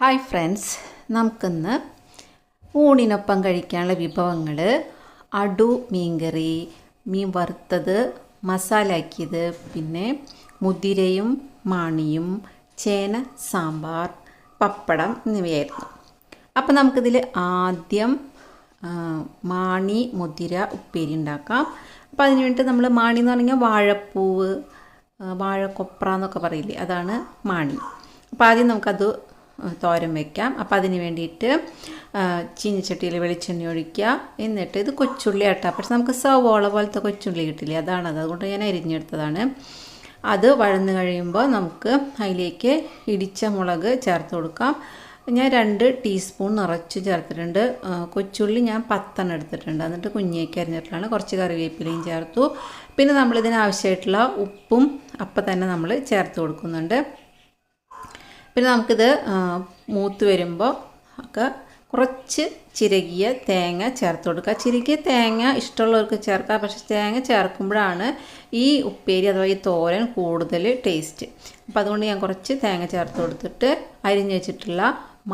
Hi friends നമുക്കിന്ന് ഊണിനൊപ്പം കഴിക്കാനുള്ള വിഭവങ്ങൾ അടു മീൻകറി മീൻ വറുത്തത് മസാലാക്കിയത് പിന്നെ മുതിരയും മാണിയും ചേന സാമ്പാർ പപ്പടം എന്നിവയായിരുന്നു. അപ്പോൾ നമുക്കിതിൽ ആദ്യം മാണി മുതിര ഉപ്പേരി ഉണ്ടാക്കാം. അപ്പോൾ അതിന് വേണ്ടിയിട്ട് നമ്മൾ മാണി എന്ന് പറഞ്ഞാൽ വാഴപ്പൂവ് വാഴക്കൊപ്ര എന്നൊക്കെ പറയില്ലേ അതാണ് മാണി. അപ്പോൾ ആദ്യം നമുക്കത് തോരൻ വെക്കാം. അപ്പോൾ അതിന് വേണ്ടിയിട്ട് ചീനിച്ചട്ടിയിൽ വെളിച്ചെണ്ണ ഒഴിക്കുക. എന്നിട്ട് ഇത് കൊച്ചുള്ളി ആട്ടാം. പക്ഷെ നമുക്ക് സവോള പോലത്തെ കൊച്ചുള്ളി കിട്ടില്ലേ അതാണത്. അതുകൊണ്ട് ഞാൻ അരിഞ്ഞെടുത്തതാണ്. അത് വഴന്ന് കഴിയുമ്പോൾ നമുക്ക് അതിലേക്ക് ഇടിച്ച മുളക് ചേർത്ത് കൊടുക്കാം. ഞാൻ രണ്ട് ടീസ്പൂൺ നിറച്ച് ചേർത്തിട്ടുണ്ട്. കൊച്ചുള്ളി ഞാൻ പത്തെണ്ണം എടുത്തിട്ടുണ്ട്. എന്നിട്ട് കുഞ്ഞേക്ക് അരിഞ്ഞിട്ടുള്ളതാണ്. കുറച്ച് കറിവേപ്പിലയും ചേർത്തു. പിന്നെ നമ്മളിതിനാവശ്യമായിട്ടുള്ള ഉപ്പും അപ്പം തന്നെ നമ്മൾ ചേർത്ത് കൊടുക്കുന്നുണ്ട്. പിന്നെ നമുക്കിത് മൂത്ത് വരുമ്പോൾ ഒക്കെ കുറച്ച് ചിരകിയ തേങ്ങ ചേർത്ത് കൊടുക്കുക. ചിരകിയ തേങ്ങ ഇഷ്ടമുള്ളവർക്ക് ചേർക്കാം. പക്ഷെ തേങ്ങ ചേർക്കുമ്പോഴാണ് ഈ ഉപ്പേരി അഥവാ ഈ തോരൻ കൂടുതൽ ടേസ്റ്റ് അപ്പോൾ അതുകൊണ്ട് ഞാൻ കുറച്ച് തേങ്ങ ചേർത്ത് കൊടുത്തിട്ട് അരിഞ്ഞ് വെച്ചിട്ടുള്ള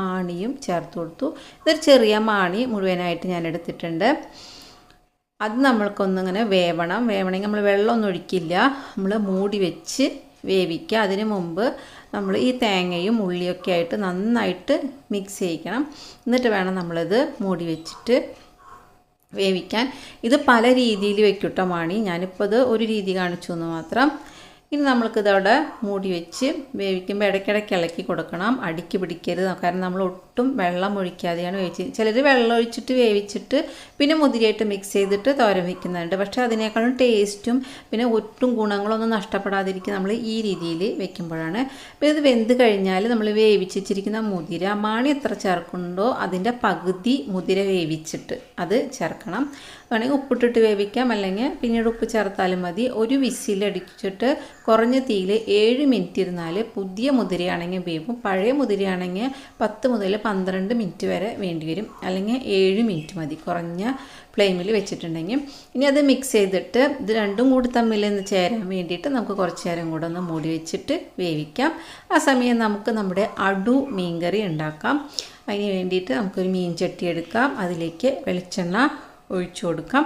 മാണിയും ചേർത്ത് കൊടുത്തു. ഇതൊരു ചെറിയ മാണി മുഴുവനായിട്ട് ഞാൻ എടുത്തിട്ടുണ്ട്. അത് നമ്മൾക്കൊന്നിങ്ങനെ വേവണം. വേവണമെങ്കിൽ നമ്മൾ വെള്ളമൊന്നും ഒഴിക്കില്ല. നമ്മൾ മൂടി വെച്ച് വേവിക്കുക. അതിന് മുമ്പ് നമ്മൾ ഈ തേങ്ങയും ഉള്ളിയൊക്കെ ആയിട്ട് നന്നായിട്ട് മിക്സ് ചെയ്യിക്കണം. എന്നിട്ട് വേണം നമ്മളിത് മൂടി വെച്ചിട്ട് വേവിക്കാൻ. ഇത് പല രീതിയിൽ വെക്കൂട്ടോ മാണി. ഞാനിപ്പോൾ ഇത് ഒരു രീതി കാണിച്ചു എന്ന് മാത്രം ഇനി നമ്മൾക്കിതവിടെ മൂടി വെച്ച് വേവിക്കുമ്പോൾ ഇടയ്ക്കിടയ്ക്ക് ഇളക്കി കൊടുക്കണം. അടിക്ക് പിടിക്കരുത്. കാരണം നമ്മൾ ഒട്ടും വെള്ളം ഒഴിക്കാതെയാണ് വേവിച്ച് ചിലർ വെള്ളം ഒഴിച്ചിട്ട് വേവിച്ചിട്ട് പിന്നെ മുതിരയായിട്ട് മിക്സ് ചെയ്തിട്ട് തോര വയ്ക്കുന്നുണ്ട് പക്ഷേ അതിനേക്കാളും ടേസ്റ്റും പിന്നെ ഒട്ടും ഗുണങ്ങളൊന്നും നഷ്ടപ്പെടാതിരിക്കും നമ്മൾ ഈ രീതിയിൽ വെക്കുമ്പോഴാണ്. അപ്പോൾ ഇത് വെന്ത് കഴിഞ്ഞാൽ നമ്മൾ വേവിച്ചിരിക്കുന്ന വെച്ചിരിക്കുന്ന മുതിര മാണി എത്ര ചേർക്കുന്നുണ്ടോ അതിന്റെ പകുതി മുതിര വേവിച്ചിട്ട് അത് ചേർക്കണം. വേണമെങ്കിൽ ഉപ്പിട്ടിട്ട് വേവിക്കാം. അല്ലെങ്കിൽ പിന്നീട് ഉപ്പ് ചേർത്താലും മതി. ഒരു വിസിലടിച്ചിട്ട് കുറഞ്ഞ തീയിൽ ഏഴ് മിനിറ്റ് ഇരുന്നാൽ പുതിയ മുതിരയാണെങ്കിൽ വേവും പഴയ മുതിരയാണെങ്കിൽ പത്ത് മുതൽ പന്ത്രണ്ട് മിനിറ്റ് വരെ വേണ്ടി വരും. അല്ലെങ്കിൽ ഏഴ് മിനിറ്റ് മതി കുറഞ്ഞ ഫ്ലെയിമിൽ വെച്ചിട്ടുണ്ടെങ്കിൽ. ഇനി അത് മിക്സ് ചെയ്തിട്ട് ഇത് രണ്ടും കൂടി തമ്മിൽ ഒന്ന് ചേരാൻ വേണ്ടിയിട്ട് നമുക്ക് കുറച്ച് നേരം കൂടെ ഒന്ന് മൂടി വെച്ചിട്ട് വേവിക്കാം. ആ സമയം നമുക്ക് നമ്മുടെ അടു മീൻകറി ഉണ്ടാക്കാം. അതിന് വേണ്ടിയിട്ട് നമുക്കൊരു മീൻ ചട്ടി എടുക്കാം. അതിലേക്ക് വെളിച്ചെണ്ണ ഒഴിച്ചു കൊടുക്കാം.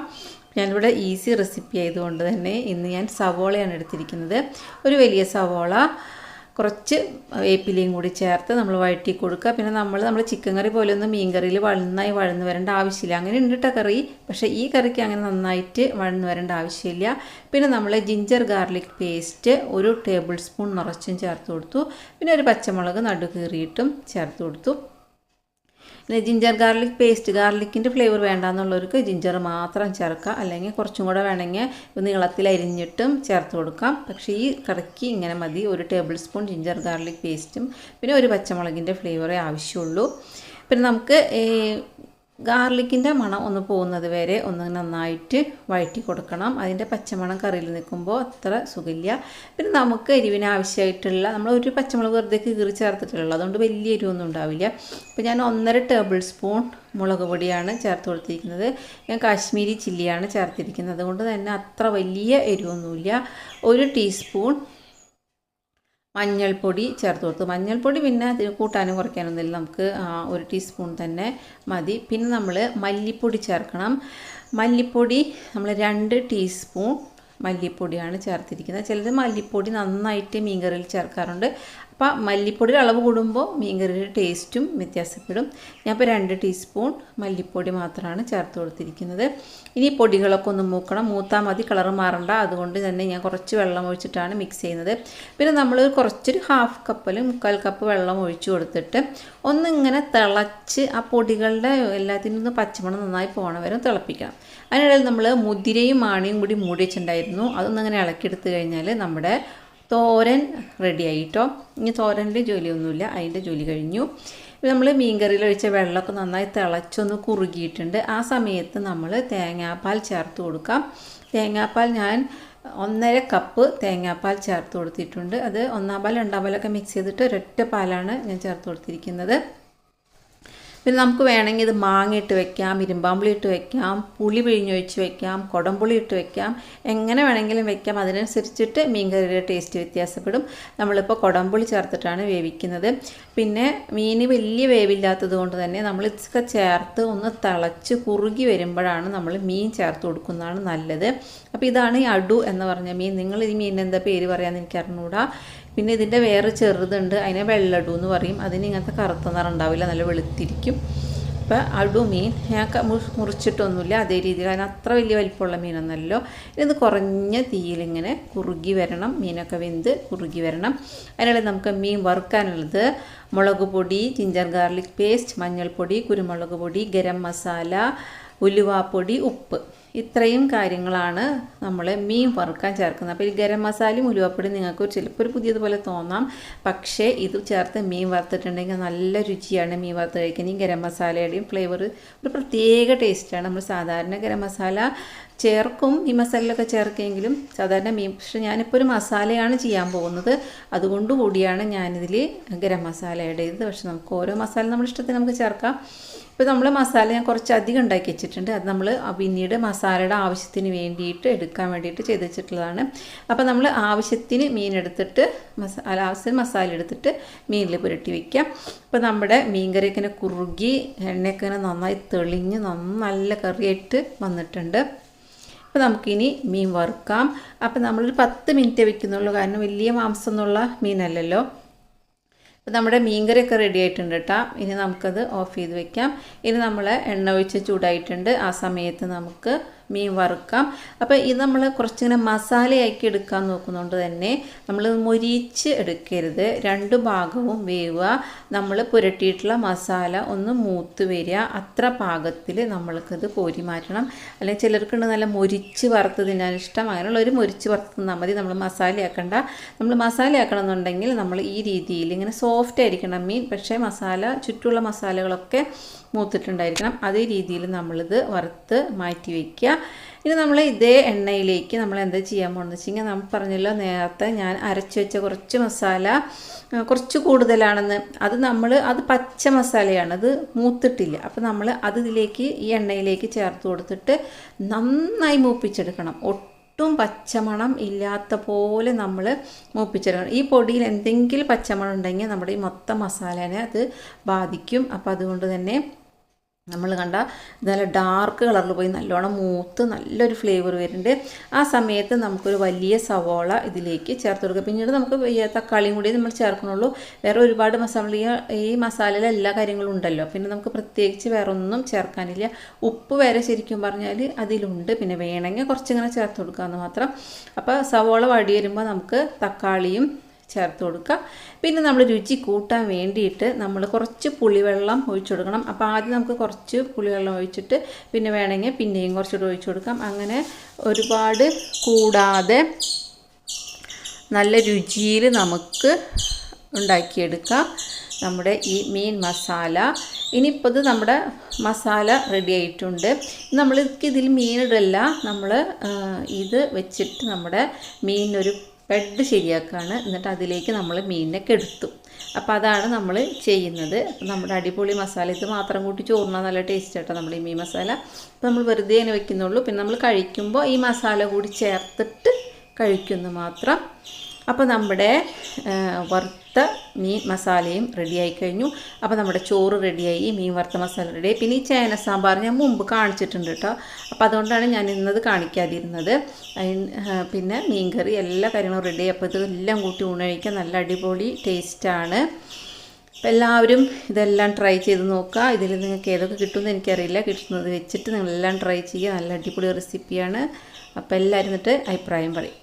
ഞാനിവിടെ ഈസി റെസിപ്പി ആയതുകൊണ്ട് തന്നെ ഇന്ന് ഞാൻ സവോളയാണ് എടുത്തിരിക്കുന്നത്. ഒരു വലിയ സവോള കുറച്ച് വേപ്പിലയും കൂടി ചേർത്ത് നമ്മൾ വഴറ്റി കൊടുക്കുക. പിന്നെ നമ്മൾ നമ്മൾ ചിക്കൻ കറി പോലെ പോലെയൊന്നും മീൻ കറിയിൽ നന്നായി വഴന്ന് വരേണ്ട ആവശ്യമില്ല. അങ്ങനെ ഉണ്ട് കേട്ടോ കറി. പക്ഷേ ഈ കറിക്ക് അങ്ങനെ നന്നായിട്ട് വഴന്ന് വരേണ്ട ആവശ്യമില്ല. പിന്നെ നമ്മൾ ജിഞ്ചർ ഗാർലിക് പേസ്റ്റ് ഒരു ടേബിൾ സ്പൂൺ നിറച്ചും ചേർത്ത് കൊടുത്തു. പിന്നെ ഒരു പച്ചമുളക് നടു കീറിയിട്ടും ചേർത്ത് കൊടുത്തു. പിന്നെ ജിഞ്ചർ ഗാർലിക് പേസ്റ്റ് ഗാർലിക്കിന്റെ ഫ്ലേവർ വേണ്ടാന്നുള്ളവർക്ക് ജിഞ്ചർ മാത്രം ചേർക്കുക. അല്ലെങ്കിൽ കുറച്ചും കൂടെ വേണമെങ്കിൽ നീളത്തിൽ അരിഞ്ഞിട്ടും ചേർത്ത് കൊടുക്കാം. പക്ഷേ ഈ കറിക്ക് ഇങ്ങനെ മതി. ഒരു ടേബിൾ സ്പൂൺ ജിഞ്ചർ ഗാർലിക് പേസ്റ്റും പിന്നെ ഒരു പച്ചമുളകിന്റെ ഫ്ലേവറേ ആവശ്യമുള്ളൂ. പിന്നെ നമുക്ക് ഗാർലിക്കിന്റെ മണം ഒന്ന് പോകുന്നത് വരെ ഒന്ന് നന്നായിട്ട് വഴറ്റി കൊടുക്കണം. അതിന്റെ പച്ചമണം കറിയിൽ നിൽക്കുമ്പോൾ അത്ര സുഖമില്ല. പിന്നെ നമുക്ക് എരിവിന് ആവശ്യമായിട്ടുള്ള നമ്മൾ ഒരു പച്ചമുളക് വെറുതെ കീറി ചേർത്തിട്ടുള്ളൂ. അതുകൊണ്ട് വലിയ എരിവൊന്നും ഉണ്ടാവില്ല. അപ്പോൾ ഞാൻ ഒന്നര ടേബിൾ സ്പൂൺ മുളക് പൊടിയാണ് ചേർത്ത് കൊടുത്തിരിക്കുന്നത്. ഞാൻ കാശ്മീരി ചില്ലിയാണ് ചേർത്തിരിക്കുന്നത്. അതുകൊണ്ട് തന്നെ അത്ര വലിയ എരിവൊന്നുമില്ല. ഒരു ടീസ്പൂൺ മഞ്ഞൾപ്പൊടി ചേർത്ത് കൊടുത്തു. മഞ്ഞൾപ്പൊടി പിന്നെ അതിന് കൂട്ടാനും കുറയ്ക്കാനൊന്നുമില്ല നമുക്ക് ഒരു ടീസ്പൂൺ തന്നെ മതി. പിന്നെ നമ്മൾ മല്ലിപ്പൊടി ചേർക്കണം. മല്ലിപ്പൊടി നമ്മൾ രണ്ട് ടീസ്പൂൺ മല്ലിപ്പൊടിയാണ് ചേർത്തിരിക്കുന്നത്. ചിലത് മല്ലിപ്പൊടി നന്നായിട്ട് മീൻകറിയിൽ ചേർക്കാറുണ്ട്. അപ്പോൾ മല്ലിപ്പൊടിയുടെ അളവ് കൂടുമ്പോൾ മീൻകറിയുടെ ടേസ്റ്റും വ്യത്യാസപ്പെടും. ഞാൻ ഇപ്പോൾ രണ്ട് ടീസ്പൂൺ മല്ലിപ്പൊടി മാത്രമാണ് ചേർത്ത് കൊടുത്തിരിക്കുന്നത്. ഇനി പൊടികളൊക്കെ ഒന്ന് മൂക്കണം. മൂത്താൽ മതി കളർ മാറണ്ട. അതുകൊണ്ട് തന്നെ ഞാൻ കുറച്ച് വെള്ളം ഒഴിച്ചിട്ടാണ് മിക്സ് ചെയ്യുന്നത്. പിന്നെ നമ്മൾ കുറച്ചൊരു ഹാഫ് കപ്പിൽ മുക്കാൽ കപ്പ് വെള്ളം ഒഴിച്ചു കൊടുത്തിട്ട് ഒന്നിങ്ങനെ തിളച്ച് ആ പൊടികളുടെ എല്ലാത്തിനും ഒന്ന് പച്ചമണം നന്നായി പോകണം വരെ തിളപ്പിക്കണം. അതിനിടയിൽ നമ്മൾ മുതിരയും മാണിയും കൂടി മൂടി വെച്ചിട്ടുണ്ടായിരുന്നു. അതൊന്നിങ്ങനെ ഇളക്കിയെടുത്ത് കഴിഞ്ഞാൽ നമ്മുടെ തോരൻ റെഡിയായി കേട്ടോ ഇനി തോരന്റെ ജോലിയൊന്നുമില്ല. അതിന്റെ ജോലി കഴിഞ്ഞു. നമ്മൾ മീൻകറിയിൽ ഒഴിച്ച വെള്ളമൊക്കെ നന്നായി തിളച്ചൊന്ന് കുറുകിയിട്ടുണ്ട്. ആ സമയത്ത് നമ്മൾ തേങ്ങാപ്പാൽ ചേർത്ത് കൊടുക്കാം. തേങ്ങാപ്പാൽ ഞാൻ ഒന്നര കപ്പ് തേങ്ങാപ്പാൽ ചേർത്ത് കൊടുത്തിട്ടുണ്ട്. അത് ഒന്നാം പാൽ രണ്ടാം പാലൊക്കെ മിക്സ് ചെയ്തിട്ട് ഒരൊറ്റ പാലാണ് ഞാൻ ചേർത്ത് കൊടുത്തിരിക്കുന്നത്. പിന്നെ നമുക്ക് വേണമെങ്കിൽ ഇത് മാങ്ങയിട്ട് വെക്കാം ഇരുമ്പാമ്പുളി ഇട്ട് വെക്കാം പുളി പിഴിഞ്ഞൊഴിച്ച് വെക്കാം കുടംപുളി ഇട്ട് വെക്കാം. എങ്ങനെ വേണമെങ്കിലും വെക്കാം അതിനനുസരിച്ചിട്ട് മീൻകറിയുടെ ടേസ്റ്റ് വ്യത്യാസപ്പെടും. നമ്മളിപ്പോൾ കുടംപുളി ചേർത്തിട്ടാണ് വേവിക്കുന്നത്. പിന്നെ മീൻ വലിയ വേവില്ലാത്തത് കൊണ്ട് തന്നെ നമ്മൾ ഇതൊക്കെ ചേർത്ത് ഒന്ന് തിളച്ച് കുറുകി വരുമ്പോഴാണ് നമ്മൾ മീൻ ചേർത്ത് കൊടുക്കുന്നതാണ് നല്ലത്. അപ്പോൾ ഇതാണ് ഈ അടു എന്ന് പറഞ്ഞ മീൻ. നിങ്ങൾ ഈ മീനിന് എന്താ പേര് പറയാമെന്ന് എനിക്ക് അറിഞ്ഞൂടാ. പിന്നെ ഇതിന്റെ വേറെ ചെറുതുണ്ട്. അതിനെ വെള്ളടു എന്ന് പറയും. അതിന് ഇങ്ങനത്തെ കറുത്ത നിറം ഉണ്ടാവില്ല. നല്ല വെളുത്തിരിക്കും. അപ്പോൾ അടു മീൻ ഞാൻ മുറിച്ചിട്ടൊന്നുമില്ല. അതേ രീതിയിൽ അതിന് അത്ര വലിയ വലിപ്പമുള്ള മീനൊന്നല്ലോ ഇത് കുറഞ്ഞ തീയിലിങ്ങനെ കുറുകി വരണം. മീനൊക്കെ വെന്ത് കുറുകി വരണം. അതിനുള്ള നമുക്ക് മീൻ വറുക്കാനുള്ളത്. മുളക് പൊടി ജിഞ്ചർ ഗാർലിക് പേസ്റ്റ് മഞ്ഞൾപ്പൊടി കുരുമുളക് പൊടി ഗരം മസാല ഉലുവാപ്പൊടി ഉപ്പ്. ഇത്രയും കാര്യങ്ങളാണ് നമ്മൾ മീൻ വറുക്കാൻ ചേർക്കുന്നത്. അപ്പോൾ ഈ ഗരം മസാലയും ഉലുവപ്പൊടി നിങ്ങൾക്ക് ചിലപ്പോൾ ഒരു പുതിയതുപോലെ തോന്നാം. പക്ഷേ ഇത് ചേർത്ത് മീൻ വറുത്തിട്ടുണ്ടെങ്കിൽ നല്ല രുചിയാണ് മീൻ വറുത്ത് കഴിക്കുന്നത്. ഈ ഗരം മസാലയുടെയും ഫ്ലേവർ ഒരു പ്രത്യേക ടേസ്റ്റാണ് നമ്മൾ സാധാരണ ഗരം മസാല ചേർക്കും ഈ മസാലയിലൊക്കെ ചേർക്കെങ്കിലും സാധാരണ മീൻ പക്ഷേ ഞാനിപ്പോൾ ഒരു മസാലയാണ് ചെയ്യാൻ പോകുന്നത്. അതുകൊണ്ട് കൂടിയാണ് ഞാനിതിൽ ഗരം മസാല ആഡ് ചെയ്തത്. പക്ഷെ നമുക്ക് ഓരോ മസാല നമ്മുടെ ഇഷ്ടത്തിന് നമുക്ക് ചേർക്കാം. ഇപ്പോൾ നമ്മൾ മസാല ഞാൻ കുറച്ച് അധികം ഉണ്ടാക്കി വെച്ചിട്ടുണ്ട്. അത് നമ്മൾ പിന്നീട് മസാലയുടെ ആവശ്യത്തിന് വേണ്ടിയിട്ട് എടുക്കാൻ വേണ്ടിയിട്ട് ചെയ്ത് വെച്ചിട്ടുള്ളതാണ്. അപ്പോൾ നമ്മൾ ആവശ്യത്തിന് മീൻ എടുത്തിട്ട് മസാല ആവശ്യത്തിന് മസാല എടുത്തിട്ട് മീനിൽ പുരട്ടി വയ്ക്കാം അപ്പോൾ നമ്മുടെ മീൻകറി ഇങ്ങനെ കുറുകി എണ്ണയൊക്കെ ഇങ്ങനെ നന്നായി തെളിഞ്ഞ് നല്ല കറിയായിട്ട് വന്നിട്ടുണ്ട്. അപ്പോൾ നമുക്കിനി മീൻ വറുക്കാം. അപ്പോൾ നമ്മളൊരു പത്ത് മിനിറ്റ് വെക്കുന്നുള്ളൂ. കാരണം വലിയ മാംസം എന്നുള്ള മീനല്ലല്ലോ. അപ്പോൾ നമ്മുടെ മീൻകറിയൊക്കെ റെഡി ആയിട്ടുണ്ട് കേട്ടോ. ഇനി നമുക്കത് ഓഫ് ചെയ്ത് വെക്കാം. ഇനി നമ്മൾ എണ്ണ ഒഴിച്ച് ചൂടായിട്ടുണ്ട്. ആ സമയത്ത് നമുക്ക് മീൻ വറുക്കാം. അപ്പോൾ ഇത് നമ്മൾ കുറച്ചിങ്ങനെ മസാലയാക്കി എടുക്കാൻ നോക്കുന്നതുകൊണ്ട് തന്നെ നമ്മൾ മുരിച്ച് എടുക്കരുത്. രണ്ട് ഭാഗവും വേവുക. നമ്മൾ പുരട്ടിയിട്ടുള്ള മസാല ഒന്ന് മൂത്ത് വരിക. അത്ര പാകത്തിൽ നമ്മൾക്കത് കോരി മാറ്റണം. അല്ലെങ്കിൽ ചിലർക്കുണ്ട് നല്ല മുരിച്ച് വറുത്ത് തിന്നാൻ ഇഷ്ടം. അങ്ങനെയുള്ളൊരു മൊരിച്ച് വറുത്ത് തിന്നാൽ മതി. നമ്മൾ മസാലയാക്കണ്ട. നമ്മൾ മസാലയാക്കണം എന്നുണ്ടെങ്കിൽ നമ്മൾ ഈ രീതിയിൽ ഇങ്ങനെ സോഫ്റ്റ് ആയിരിക്കണം മീൻ. പക്ഷേ മസാല ചുറ്റുള്ള മസാലകളൊക്കെ മൂത്തിട്ടുണ്ടായിരിക്കണം. അതേ രീതിയിൽ നമ്മളിത് വറുത്ത് മാറ്റി വയ്ക്കുക ഇനി നമ്മൾ ഇതേ എണ്ണയിലേക്ക് നമ്മൾ എന്താ ചെയ്യാൻ പോകുന്നത് വെച്ച് കഴിഞ്ഞാൽ നമ്മൾ പറഞ്ഞല്ലോ നേരത്തെ ഞാൻ അരച്ച് വെച്ച കുറച്ച് മസാല കുറച്ച് കൂടുതലാണെന്ന്. അത് നമ്മൾ അത് പച്ച മസാലയാണ് അത് മൂത്തിട്ടില്ല. അപ്പോൾ നമ്മൾ അത് ഇതിലേക്ക് ഈ എണ്ണയിലേക്ക് ചേർത്ത് കൊടുത്തിട്ട് നന്നായി മൂപ്പിച്ചെടുക്കണം. ഒട്ടും പച്ചമണം ഇല്ലാത്ത പോലെ നമ്മൾ മൂപ്പിച്ചെടുക്കണം. ഈ പൊടിയിൽ എന്തെങ്കിലും പച്ചമണം ഉണ്ടെങ്കിൽ നമ്മുടെ ഈ മൊത്തം മസാലേനെ അത് ബാധിക്കും. അപ്പോൾ അതുകൊണ്ട് തന്നെ നമ്മൾ കണ്ട നല്ല ഡാർക്ക് കളറിൽ പോയി നല്ലോണം മൂത്ത് നല്ലൊരു ഫ്ലേവർ വരുന്നുണ്ട്. ആ സമയത്ത് നമുക്കൊരു വലിയ സവോള ഇതിലേക്ക് ചേർത്ത് കൊടുക്കുക. പിന്നീട് നമുക്ക് തക്കാളിയും കൂടി നമ്മൾ ചേർക്കണുള്ളൂ. വേറെ ഒരുപാട് മസാല ഈ- മസാലയിൽ എല്ലാ കാര്യങ്ങളും ഉണ്ടല്ലോ. പിന്നെ നമുക്ക് പ്രത്യേകിച്ച് വേറെ ഒന്നും ചേർക്കാനില്ല. ഉപ്പ് വരെ ശരിക്കും പറഞ്ഞാൽ അതിലുണ്ട്. പിന്നെ വേണമെങ്കിൽ കുറച്ചിങ്ങനെ ചേർത്ത് കൊടുക്കാമെന്ന് മാത്രം. അപ്പോൾ സവോള വടി വരുമ്പോൾ നമുക്ക് തക്കാളിയും ചേർത്ത് കൊടുക്കുക. പിന്നെ നമ്മൾ രുചി കൂട്ടാൻ വേണ്ടിയിട്ട് നമ്മൾ കുറച്ച് പുളിവെള്ളം ഒഴിച്ചു കൊടുക്കണം. അപ്പോൾ ആദ്യം നമുക്ക് കുറച്ച് പുളിവെള്ളം ഒഴിച്ചിട്ട് പിന്നെ വേണമെങ്കിൽ പിന്നെയും കുറച്ചുകൂടെ ഒഴിച്ചു കൊടുക്കാം. അങ്ങനെ ഒരുപാട് കൂടാതെ നല്ല രുചിയിൽ നമുക്ക് ഉണ്ടാക്കിയെടുക്കാം നമ്മുടെ ഈ മീൻ മസാല. ഇനിയിപ്പോൾ ഇത് നമ്മുടെ മസാല റെഡി ആയിട്ടുണ്ട്. നമ്മൾക്ക് ഇതിൽ മീനിടല്ല നമ്മൾ ഇത് വെച്ചിട്ട് നമ്മുടെ മീനിനൊരു ബെഡ് ശരിയാക്കുകയാണ് എന്നിട്ട് അതിലേക്ക് നമ്മൾ മീനിനെ കെടുത്തു അപ്പോൾ അതാണ് നമ്മൾ ചെയ്യുന്നത്. നമ്മുടെ അടിപൊളി മസാല ഇത് മാത്രം കൂട്ടി ചോറിനാൽ നല്ല ടേസ്റ്റ് ആട്ടോ നമ്മൾ ഈ മീൻ മസാല. അപ്പോൾ നമ്മൾ വെറുതെ തന്നെ വെക്കുന്നുള്ളൂ. പിന്നെ നമ്മൾ കഴിക്കുമ്പോൾ ഈ മസാല കൂടി ചേർത്തിട്ട് കഴിക്കുന്നു മാത്രം. അപ്പോൾ നമ്മുടെ വറുത്ത മീൻ മസാലയും റെഡിയായി കഴിഞ്ഞു. അപ്പോൾ നമ്മുടെ ചോറ് റെഡിയായി മീൻ വറുത്ത മസാല റെഡിയായി പിന്നെ ഈ ചേന സാമ്പാർ ഞാൻ മുമ്പ് കാണിച്ചിട്ടുണ്ട് കേട്ടോ. അപ്പോൾ അതുകൊണ്ടാണ് ഞാൻ ഇന്നത് കാണിക്കാതിരുന്നത്. പിന്നെ മീൻ കറി എല്ലാ കാര്യങ്ങളും റെഡിയായി അപ്പോൾ ഇതെല്ലാം കൂട്ടി ഊണ് കഴിക്കാൻ നല്ല അടിപൊളി ടേസ്റ്റാണ് അപ്പോൾ എല്ലാവരും ഇതെല്ലാം ട്രൈ ചെയ്ത് നോക്കുക ഇതിൽ നിങ്ങൾക്ക് ഏതൊക്കെ കിട്ടുമെന്ന് എനിക്കറിയില്ല. കിട്ടുന്നത് വെച്ചിട്ട് നിങ്ങളെല്ലാം ട്രൈ ചെയ്യുക. നല്ല അടിപൊളി റെസിപ്പിയാണ് അപ്പോൾ എല്ലാവരും എന്നിട്ട് അഭിപ്രായം പറയും.